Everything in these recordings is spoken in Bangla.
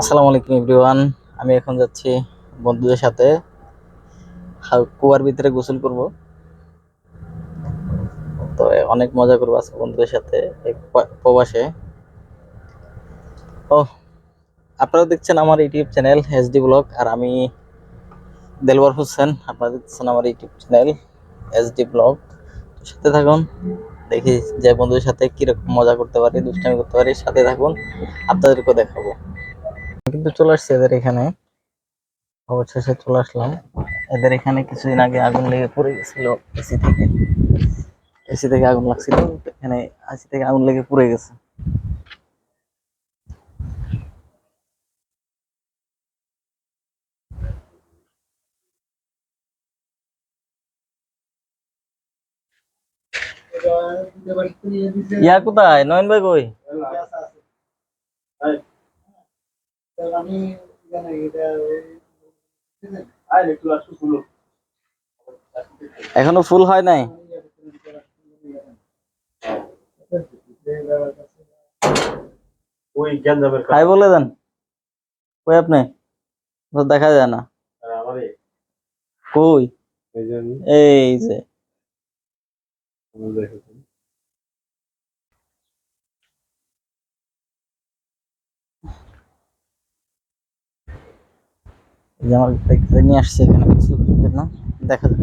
আসসালামু আলাইকুম এভরিওয়ান। আমি এখন যাচ্ছি বন্ধুদের সাথে কুয়ার ভিতরে গোসল করব। তো অনেক মজা করব আজকে বন্ধুদের সাথে প্রবাসে। ও, আপনারা দেখছেন আমার ইউটিউব চ্যানেল এসডি ব্লগ আর আমি দেলবর হোসেন। আপনারা দেখছেন আমার ইউটিউব চ্যানেল এসডি ব্লগ। সাথে থাকুন, দেখি যে বন্ধুদের সাথে কীরকম মজা করতে পারি, দুষ্টামি করতে পারি, সাথে থাকুন, আপনাদেরকেও দেখাবো। কিন্তু চলে আসছে এদের এখানে। অবশেষে চলে আসলাম। এদের এখানে কিছুদিন আগে আগুন লেগে পড়ে গেছিল এসি থেকে। এসি থেকে আগুন লাগছিল, এখানে এসি থেকে আগুন লেগে পুড়ে গেছে। ইয়া কোথায়? নয়ন ভাই কই? এখনও ফুল হয় নাই? হাই বলে দেন। কই আপনি? তো দেখা যায় না। কই? এই যে আমি এই যে দেখতে নিয়ে আসছে এখানে, কিছু জন্য দেখা যাক।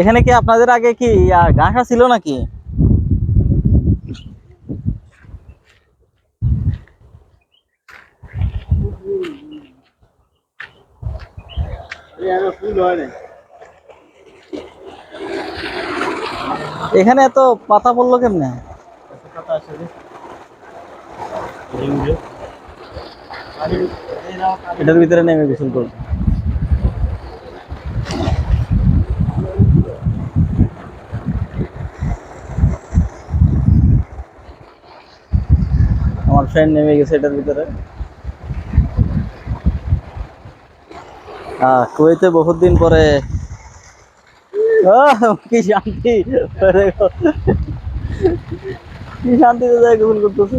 এখানে কি আপনাদের আগে কি ঘাসা ছিল নাকি ফুল হয় নাই এখানে এত পাতা পড়ল কেমনে? কথা আছে যে হিন্দু এটার ভিতরে নেমে গোসল করব। আমার ফ্রেন্ড নেমে গেছে এটার ভিতরে। কুয়েতে বহুত দিন পরে। কি শান্তি। কি শান্তিতে যায় গুগল করতেছে।